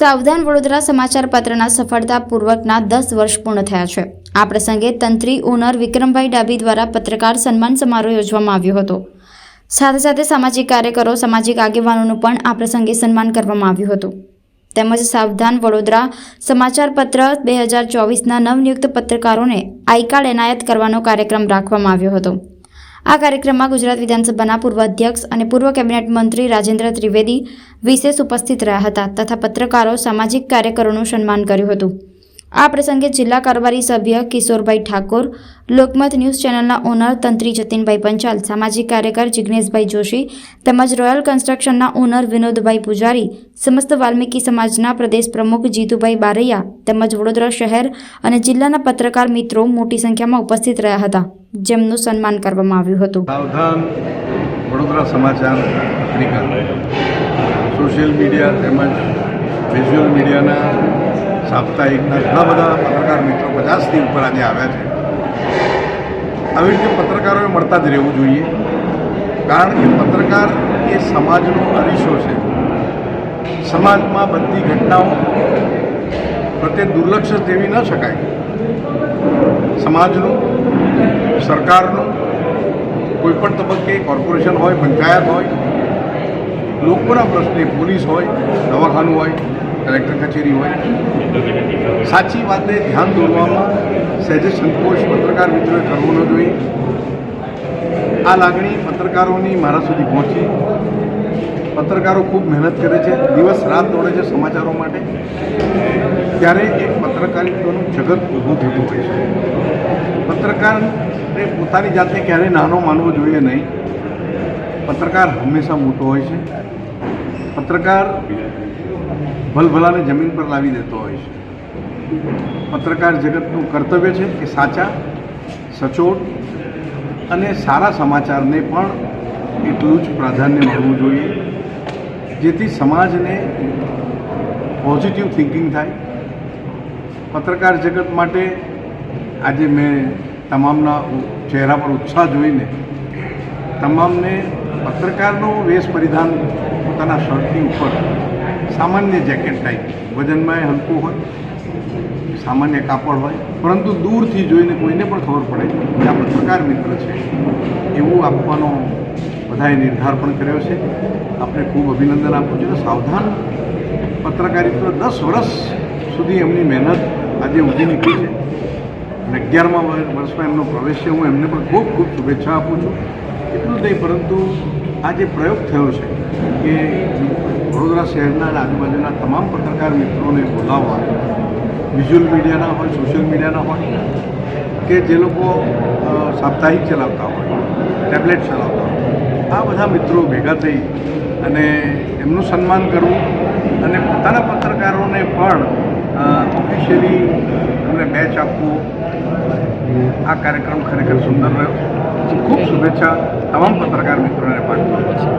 સાવધાન વડોદરા સમાચાર પત્રના સફળતાપૂર્વકના દસ વર્ષ પૂર્ણ થયા છે. આ પ્રસંગે તંત્રી ઓનર વિક્રમભાઈ ડાબી દ્વારા પત્રકાર સન્માન સમારોહ યોજવામાં આવ્યો હતો. સાથે સાથે સામાજિક કાર્યકરો, સામાજિક આગેવાનોનું પણ આ પ્રસંગે સન્માન કરવામાં આવ્યું હતું. તેમજ સાવધાન વડોદરા સમાચાર પત્ર બે હજાર ચોવીસના નવનિયુક્ત પત્રકારોને આઈકાર્ડ એનાયત કરવાનો કાર્યક્રમ રાખવામાં આવ્યો હતો. આ કાર્યક્રમમાં ગુજરાત વિધાનસભાના પૂર્વ અધ્યક્ષ અને પૂર્વ કેબિનેટ મંત્રી રાજેન્દ્ર ત્રિવેદી વિશેષ ઉપસ્થિત રહ્યા હતા તથા પત્રકારો સામાજિક કાર્યકરોનું સન્માન કર્યું હતું. આ પ્રસંગે જિલ્લા કારોબારી સભ્ય કિશોરભાઈ ઠાકોર, લોકમત ન્યૂઝ ચેનલના ઓનર તંત્રી જતીનભાઈ પંચાલ, સામાજિક કાર્યકર જિગ્નેશભાઈ જોશી તેમજ રોયલ કન્સ્ટ્રક્શનના ઓનર વિનોદભાઈ પૂજારી, સમસ્ત વાલ્મીકી સમાજના પ્રદેશ પ્રમુખ જીતુભાઈ બારૈયા તેમજ વડોદરા શહેર અને જિલ્લાના પત્રકાર મિત્રો મોટી સંખ્યામાં ઉપસ્થિત રહ્યા હતા. જેમનું સન્માન કરવામાં આવ્યું હતું. સાવધાન વડોદરા સમાચાર પત્રિકા. સોશિયલ મીડિયા તેમજ વિઝ્યુઅલ મીડિયાના સાપ્તાહિકના ઘણા બધા પત્રકાર મિત્રો પચાસથી ઉપર આજે આવ્યા છે. આવી રીતે પત્રકારોએ મળતા જ રહેવું જોઈએ, કારણ કે પત્રકાર એ સમાજનો અરીસો છે. સમાજમાં બનતી ઘટનાઓ પ્રત્યે દુર્લક્ષ દેવી ન શકાય. સમાજનું સરકારનું કોઈ પણ તબક્કે કોર્પોરેશન હોય, પંચાયત હોય, લોકોના પ્રશ્ને પોલીસ હોય, દવાખાનું હોય, કલેક્ટર કચેરી હોય. સાચી વાતે ધ્યાન દોરવામાં સહેજે સંકોચ પત્રકાર મિત્રોએ કરવો ન જોઈએ. આ લાગણી પત્રકારોની મારા સુધી પહોંચી. પત્રકારો ખૂબ મહેનત કરે છે, દિવસ રાત દોડે છે સમાચારો માટે. ત્યારે એક પત્રકારિત્વનું જગત ઊભું થતું હોય છે. પત્રકારને પોતાની જાતને ક્યારેય નાનો માનવો જોઈએ નહીં. પત્રકાર હંમેશા મોટો હોય છે. પત્રકાર ભલભલાને જમીન પર લાવી દેતો હોય છે. પત્રકાર જગતનું કર્તવ્ય છે કે સાચા, સચોટ અને સારા સમાચારને પણ એટલું જ પ્રાધાન્ય મળવું જોઈએ, જેથી સમાજને પોઝિટિવ થિંકિંગ થાય. પત્રકાર જગત માટે આજે મેં તમામના ચહેરા પર ઉત્સાહ જોઈને તમામને પત્રકારનો વેશ પરિધાન પોતાના શર્ટની ઉપર સામાન્ય જેકેટ ટાઈપ. વજનમાં હલકું હોય, સામાન્ય કાપડ હોય, પરંતુ દૂરથી જોઈને કોઈને પણ ખબર પડે કે આ પત્રકાર મિત્ર છે. એવું આપવાનો બધાએ નિર્ધાર પણ કર્યો છે. આપણે ખૂબ અભિનંદન આપું છું. સાવધાન પત્રકારિત્વ દસ વર્ષ સુધી એમની મહેનત આજે ઊભી નીકળી છે. અને અગિયારમા વર્ષમાં એમનો પ્રવેશ છે, હું એમને પણ ખૂબ ખૂબ શુભેચ્છા આપું છું. એટલું જ નહીં, પરંતુ આ જે પ્રયોગ થયો છે કે વડોદરા શહેરના અને આજુબાજુના તમામ પત્રકાર મિત્રોને બોલાવવા, વિઝ્યુઅલ મીડિયાના હોય, સોશિયલ મીડિયાના હોય, કે જે લોકો સાપ્તાહિક ચલાવતા હોય, ટેબ્લેટ ચલાવતા હોય, આ બધા મિત્રો ભેગા થઈ અને એમનું સન્માન કરવું અને પોતાના પત્રકારોને પણ ઓફિશિયલી એમને બેચ આપવું આ કાર્યક્રમ ખરેખર સુંદર રહ્યો ખૂબ શુભેચ્છા તમામ પત્રકાર મિત્રોને પાઠવું